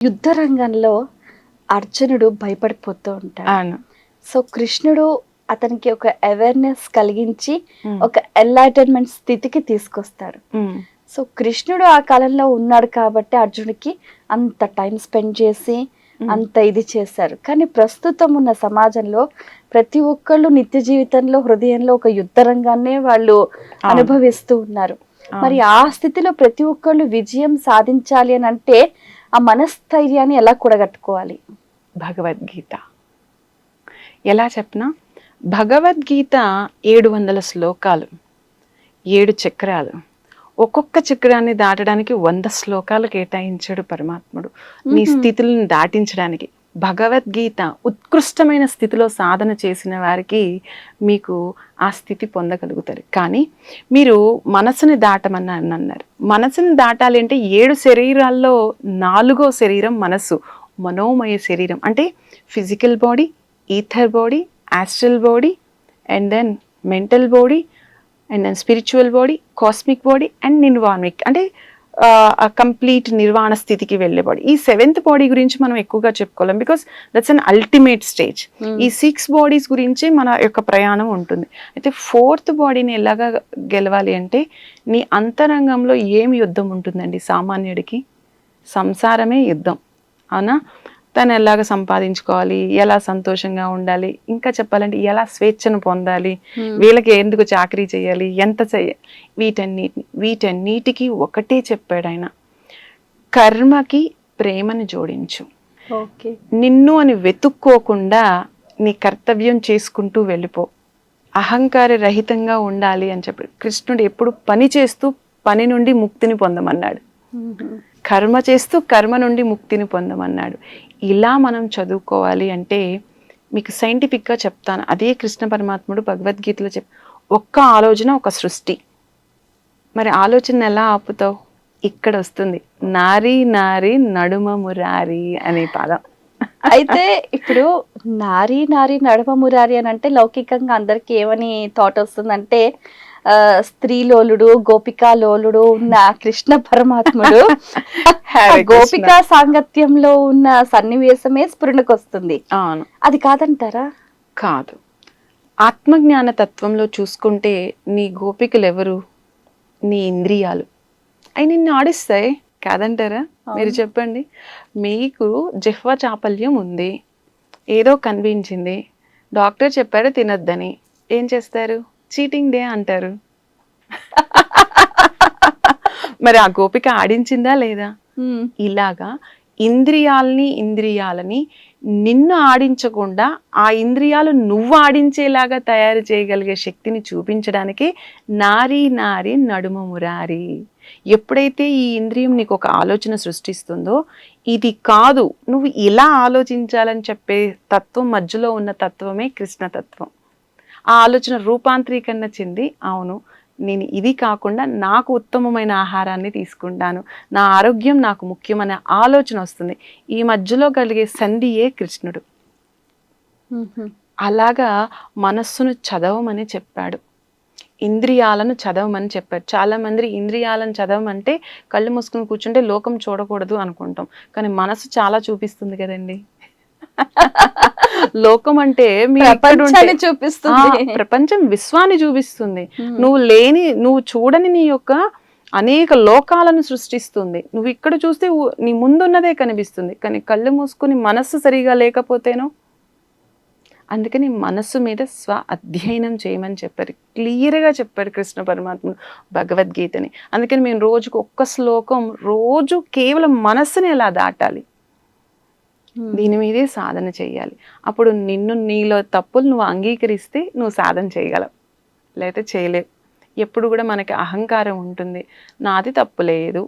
యుద్ధ రంగంలో అర్జునుడు భయపడిపోతూ ఉంటాడు. అవును. సో కృష్ణుడు అతనికి ఒక అవేర్నెస్ కలిగించి. ఒక ఎన్లైటన్మెంట్ స్థితికి తీసుకొస్తాడు. సో కృష్ణుడు ఆ కాలంలో ఉన్నాడు కాబట్టి అర్జునుడికి అంత టైం స్పెండ్ చేసి అంత ఇది చేశారు. కానీ ప్రస్తుతం ఉన్న సమాజంలో ప్రతి ఒక్కళ్ళు నిత్య జీవితంలో హృదయంలో ఒక యుద్ధ రంగాన్నే వాళ్ళు అనుభవిస్తూ ఉన్నారు. మరి ఆ స్థితిలో ప్రతి ఒక్కళ్ళు విజయం సాధించాలి అని అంటే ఆ మనస్థైర్యాన్ని ఎలా కూడగట్టుకోవాలి? భగవద్గీత. ఎలా చెప్పనా? భగవద్గీత ఏడు వందల శ్లోకాలు ఏడు చక్రాలు. ఒక్కొక్క చక్రాన్ని దాటడానికి వంద శ్లోకాలు కేటాయించాడు పరమాత్ముడు. నీ స్థితులను దాటించడానికి. భగవద్గీత ఉత్కృష్టమైన స్థితిలో సాధన చేసిన వారికి మీకు ఆ స్థితి పొందగలుగుతారు. కానీ మీరు మనసుని దాటమని అన్నారు. మనసుని దాటాలి అంటే ఏడు శరీరాల్లో నాలుగో శరీరం మనస్సు మనోమయ శరీరం. అంటే physical body ether body astral body and then mental body and then spiritual body cosmic body and nirvanic అంటే కంప్లీట్ నిర్వాణ స్థితికి వెళ్ళే బాడీ ఈ సెవెంత్ బాడీ గురించి మనం ఎక్కువగా చెప్పుకోలేం because that's an ultimate stage ఈ సిక్స్ బాడీస్ గురించి మన యొక్క ప్రయాణం ఉంటుంది. అయితే ఫోర్త్ బాడీని ఎలాగా గెలవాలి అంటే నీ అంతరంగంలో ఏమి యుద్ధం ఉంటుందండి? సామాన్యుడికి? సంసారమే యుద్ధం. అవునా? తను ఎలాగ సంపాదించుకోవాలి ఎలా సంతోషంగా ఉండాలి ఇంకా చెప్పాలంటే ఎలా స్వేచ్ఛను పొందాలి వీళ్ళకి ఎందుకు చాకరీ చేయాలి ఎంత చేయాలి వీటన్నిటి వీటన్నిటికీ ఒకటే చెప్పాడు ఆయన. కర్మకి ప్రేమను జోడించు. ఓకే. నిన్ను అని వెతుక్కోకుండా నీ కర్తవ్యం చేసుకుంటూ వెళ్ళిపో. అహంకార రహితంగా ఉండాలి అని చెప్పి కృష్ణుడు ఎప్పుడు పని చేస్తూ పని నుండి ముక్తిని పొందమన్నాడు. కర్మ చేస్తూ కర్మ నుండి ముక్తిని పొందమన్నాడు. ఇలా మనం చదువుకోవాలి అంటే మీకు సైంటిఫిక్గా చెప్తాను. అదే కృష్ణ పరమాత్ముడు భగవద్గీతలో చెప్ ఒక్క ఆలోచన ఒక సృష్టి. మరి ఆలోచన ఎలా ఆపుతావు? ఇక్కడ వస్తుంది. నారీ నారి నడుమ మురారి అనే పదం. అయితే ఇప్పుడు నారీ నారి నడుమ మురారి అని అంటే లౌకికంగా అందరికి ఏమని థాట్ వస్తుందంటే స్త్రీలోలుడు గోపికా లోలుడు ఉన్న కృష్ణ పరమాత్ముడు. గోపికా సాంగత్యంలో ఉన్న సన్నివేశమే స్ఫురణకు వస్తుంది అవును. అది కాదంటారా? కాదు. ఆత్మజ్ఞాన తత్వంలో చూసుకుంటే నీ గోపికలు ఎవరు నీ ఇంద్రియాలు. అవి నిన్ను ఆడిస్తాయి. కాదంటారా? మీరు చెప్పండి. మీకు జిహ్వ చాపల్యం ఉంది. ఏదో కనిపించింది డాక్టర్ చెప్పారు తినొద్దని. ఏం చేస్తారు? చీటింగ్ డే అంటారు. మరి ఆ గోపిక ఆడించిందా లేదా? ఇలాగా ఇంద్రియాలని ఇంద్రియాలని నిన్ను ఆడించకుండా ఆ ఇంద్రియాలు నువ్వు ఆడించేలాగా తయారు చేయగలిగే శక్తిని చూపించడానికి నారీ నారి నడుమ మురారి. ఎప్పుడైతే ఈ ఇంద్రియం నీకు ఒక ఆలోచన సృష్టిస్తుందో ఇది కాదు. నువ్వు ఇలా ఆలోచించాలని చెప్పే తత్వం మధ్యలో ఉన్న తత్వమే కృష్ణతత్వం. ఆ ఆలోచన రూపాంతరీకరణ చెంది అవును నేను ఇది కాకుండా నాకు ఉత్తమమైన ఆహారాన్ని తీసుకుంటాను. నా ఆరోగ్యం నాకు ముఖ్యమనే ఆలోచన వస్తుంది. ఈ మధ్యలో కలిగే సంధియే కృష్ణుడు. అలాగా మనస్సును చదవమని చెప్పాడు. ఇంద్రియాలను చదవమని చెప్పాడు. చాలా మంది ఇంద్రియాలను చదవమంటే కళ్ళు మూసుకుని కూర్చుంటే లోకం చూడకూడదు అనుకుంటాం. కానీ మనసు చాలా చూపిస్తుంది కదండి. లోకం అంటే మీ ప్రపంచాన్ని చూపిస్తుంది. ప్రపంచం విశ్వాన్ని చూపిస్తుంది. నువ్వు లేని నువ్వు చూడని నీ యొక్క అనేక లోకాలను సృష్టిస్తుంది. నువ్వు ఇక్కడ చూస్తే నీ ముందున్నదే కనిపిస్తుంది. కానీ కళ్ళు మూసుకుని మనస్సు సరిగా లేకపోతేనో? అందుకని మనస్సు మీద స్వ అధ్యయనం చేయమని చెప్పారు. క్లియర్గా చెప్పాడు కృష్ణ పరమాత్ముడు భగవద్గీతని. అందుకని మేము రోజుకు ఒక్క శ్లోకం రోజు కేవలం మనస్సుని ఎలా దాటాలి? Hmm. దీని మీదే సాధన చేయాలి అప్పుడు నిన్ను నీలో తప్పులు నువ్వు అంగీకరిస్తే నువ్వు సాధన చేయగలవు. లేకపోతే చేయలేవు. ఎప్పుడు కూడా మనకి అహంకారం ఉంటుంది. నాది తప్పు లేదు.